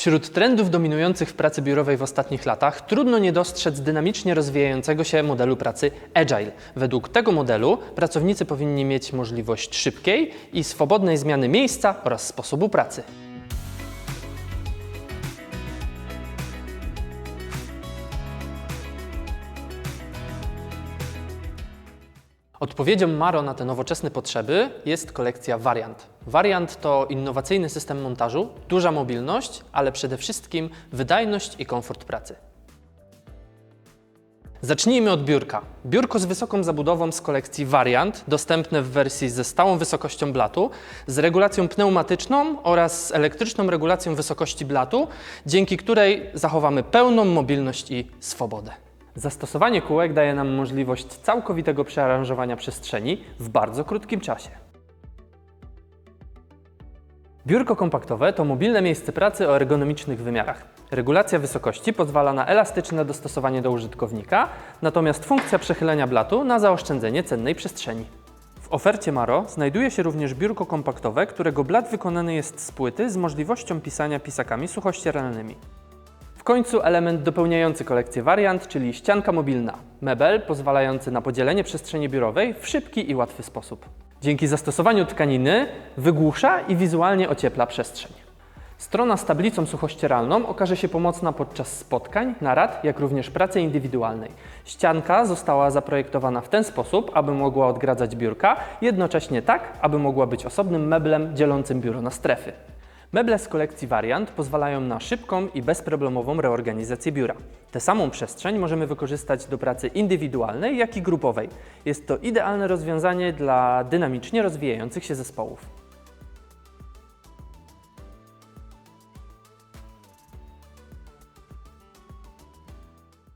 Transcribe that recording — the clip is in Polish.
Wśród trendów dominujących w pracy biurowej w ostatnich latach trudno nie dostrzec dynamicznie rozwijającego się modelu pracy Agile. Według tego modelu pracownicy powinni mieć możliwość szybkiej i swobodnej zmiany miejsca oraz sposobu pracy. Odpowiedzią Maro na te nowoczesne potrzeby jest kolekcja Variant. Variant to innowacyjny system montażu, duża mobilność, ale przede wszystkim wydajność i komfort pracy. Zacznijmy od biurka. Biurko z wysoką zabudową z kolekcji Variant, dostępne w wersji ze stałą wysokością blatu, z regulacją pneumatyczną oraz z elektryczną regulacją wysokości blatu, dzięki której zachowamy pełną mobilność i swobodę. Zastosowanie kółek daje nam możliwość całkowitego przearanżowania przestrzeni w bardzo krótkim czasie. Biurko kompaktowe to mobilne miejsce pracy o ergonomicznych wymiarach. Regulacja wysokości pozwala na elastyczne dostosowanie do użytkownika, natomiast funkcja przechylenia blatu na zaoszczędzenie cennej przestrzeni. W ofercie Maro znajduje się również biurko kompaktowe, którego blat wykonany jest z płyty z możliwością pisania pisakami suchościeralnymi. W końcu element dopełniający kolekcję wariant, czyli ścianka mobilna, mebel pozwalający na podzielenie przestrzeni biurowej w szybki i łatwy sposób. Dzięki zastosowaniu tkaniny wygłusza i wizualnie ociepla przestrzeń. Strona z tablicą suchościeralną okaże się pomocna podczas spotkań, narad, jak również pracy indywidualnej. Ścianka została zaprojektowana w ten sposób, aby mogła odgradzać biurka, jednocześnie tak, aby mogła być osobnym meblem dzielącym biuro na strefy. Meble z kolekcji Variant pozwalają na szybką i bezproblemową reorganizację biura. Tę samą przestrzeń możemy wykorzystać do pracy indywidualnej, jak i grupowej. Jest to idealne rozwiązanie dla dynamicznie rozwijających się zespołów.